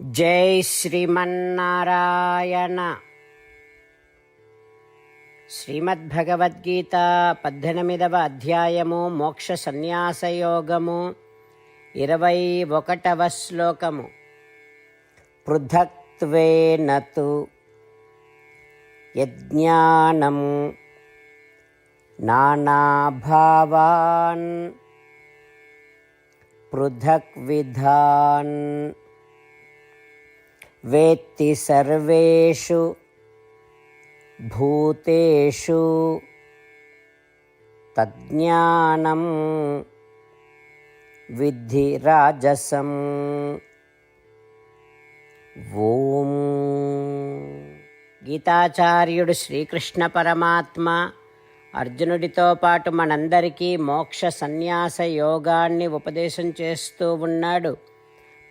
జై శ్రీమన్నారాయణ. శ్రీమద్భగవద్గీత పద్దెనిమిదవ అధ్యాయము మోక్ష సన్యాసయోగము ఇరవై ఒకటవ శ్లోకము. పృథక్త్వేనతు యజ్ఞానం నానాభావాన్ పృథక్విధాన్ వేత్తి సర్వేషు భూతేషు తజ్ఞానం విద్ధి రాజసం. ఓం. గీతాచార్యుడు శ్రీకృష్ణ పరమాత్మ అర్జునుడితో పాటు మనందరికీ మోక్ష సన్యాస యోగాన్ని ఉపదేశం చేస్తూ ఉన్నాడు.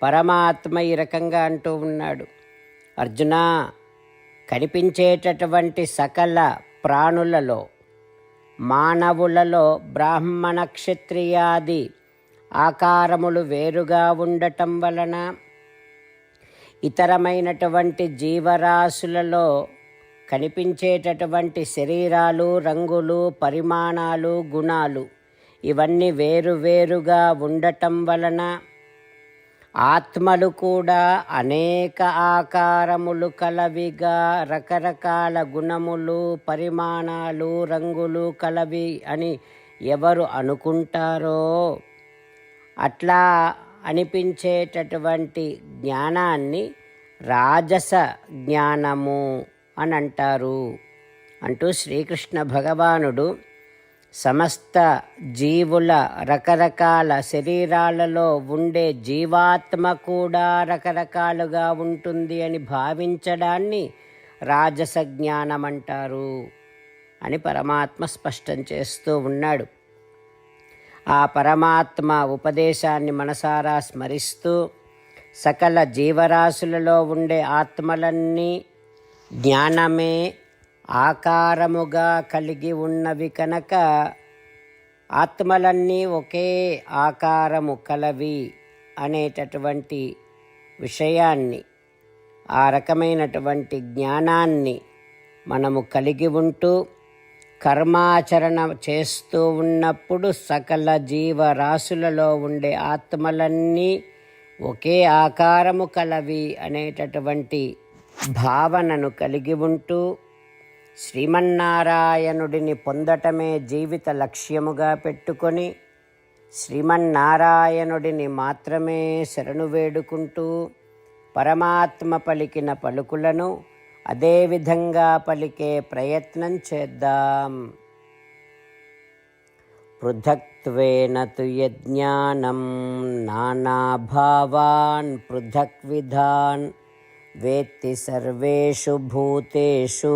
పరమాత్మ ఈ రకంగా అంటూ ఉన్నాడు. అర్జున కనిపించేటటువంటి సకల ప్రాణులలో మానవులలో బ్రాహ్మణ క్షత్రియాది ఆకారములు వేరుగా ఉండటం వలన ఇతరమైనటువంటి జీవరాశులలో కనిపించేటటువంటి శరీరాలు రంగులు పరిమాణాలు గుణాలు ఇవన్నీ వేరువేరుగా ఉండటం వలన ఆత్మలు కూడా అనేక ఆకారములు కలవిగా రకరకాల గుణములు పరిమాణాలు రంగులు కలవి అని ఎవరు అనుకుంటారో? అట్లా అనిపించేటటువంటి జ్ఞానాన్ని రాజస జ్ఞానము అని అంటారు. అంటూ శ్రీకృష్ణ భగవానుడు సమస్త జీవుల రకరకాల శరీరాలలో ఉండే జీవాత్మ కూడా రకరకాలుగా ఉంటుంది అని భావించడాన్ని రాజస జ్ఞానం అంటారు అని పరమాత్మ స్పష్టం చేస్తూ ఉన్నాడు. ఆ పరమాత్మ ఉపదేశాన్ని మనసారా స్మరిస్తూ సకల జీవరాశులలో ఉండే ఆత్మలన్నీ జ్ఞానమే ఆకారముగా కలిగి ఉన్నవి కనుక ఆత్మలన్నీ ఒకే ఆకారము కలవి అనేటటువంటి విషయాన్ని ఆ రకమైనటువంటి జ్ఞానాన్ని మనము కలిగి ఉంటూ కర్మాచరణ చేస్తూ ఉన్నప్పుడు సకల జీవరాశులలో ఉండే ఆత్మలన్నీ ఒకే ఆకారము కలవి అనేటటువంటి భావనను కలిగి ఉంటూ శ్రీమన్నారాయణుడిని పొందటమే జీవిత లక్ష్యముగా పెట్టుకొని శ్రీమన్నారాయణుడిని మాత్రమే శరణు వేడుకుంటూ పరమాత్మ పలికిన పలుకులను అదేవిధంగా పలికే ప్రయత్నం చేద్దాం. పృథక్త్వేన తు యజ్ఞానం నానాభావాన్ పృథక్ విధాన్ వేత్తి సర్వేషు భూతేషు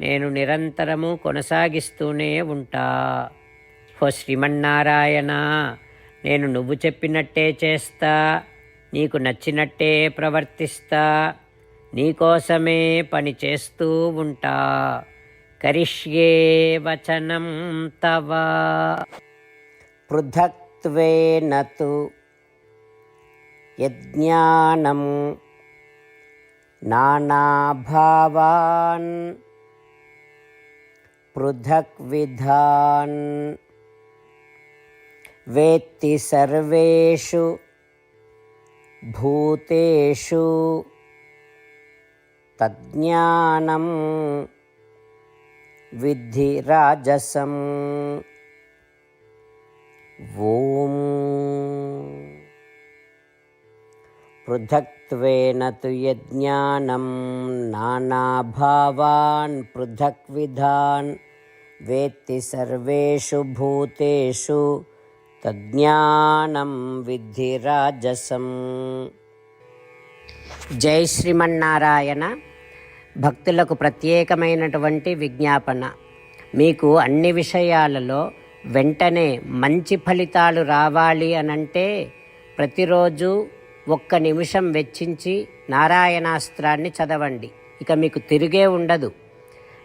నేను నిరంతరము కొనసాగిస్తూనే ఉంటా. హో శ్రీమన్నారాయణ నేను నువ్వు చెప్పినట్టే చేస్తా నీకు నచ్చినట్టే ప్రవర్తిస్తా నీకోసమే పని చేస్తూ ఉంటా. కరిష్యే వచనం తవ. పృథక్వేనతు యజ్ఞానము యజ్ఞానం నానాభావాన్ పృథక్విధాన్ వేత్తి సర్వేషు భూతేషు తజ్ఞానం విద్ధి రాజసం ఓం పృథక్త్వేన తు యజ్ఞానం నానాభావాన్ పృథక్విధాన్ వేత్తి సర్వేషు భూతేషు తజ్ఞానం విద్ధి రాజసం. జై శ్రీమన్నారాయణ. భక్తులకు ప్రత్యేకమైనటువంటి విజ్ఞాపన. మీకు అన్ని విషయాలలో వెంటనే మంచి ఫలితాలు రావాలి అనంటే ప్రతిరోజు ఒక్క నిమిషం వెచ్చించి నారాయణాస్త్రాన్ని చదవండి. ఇక మీకు తిరిగే ఉండదు.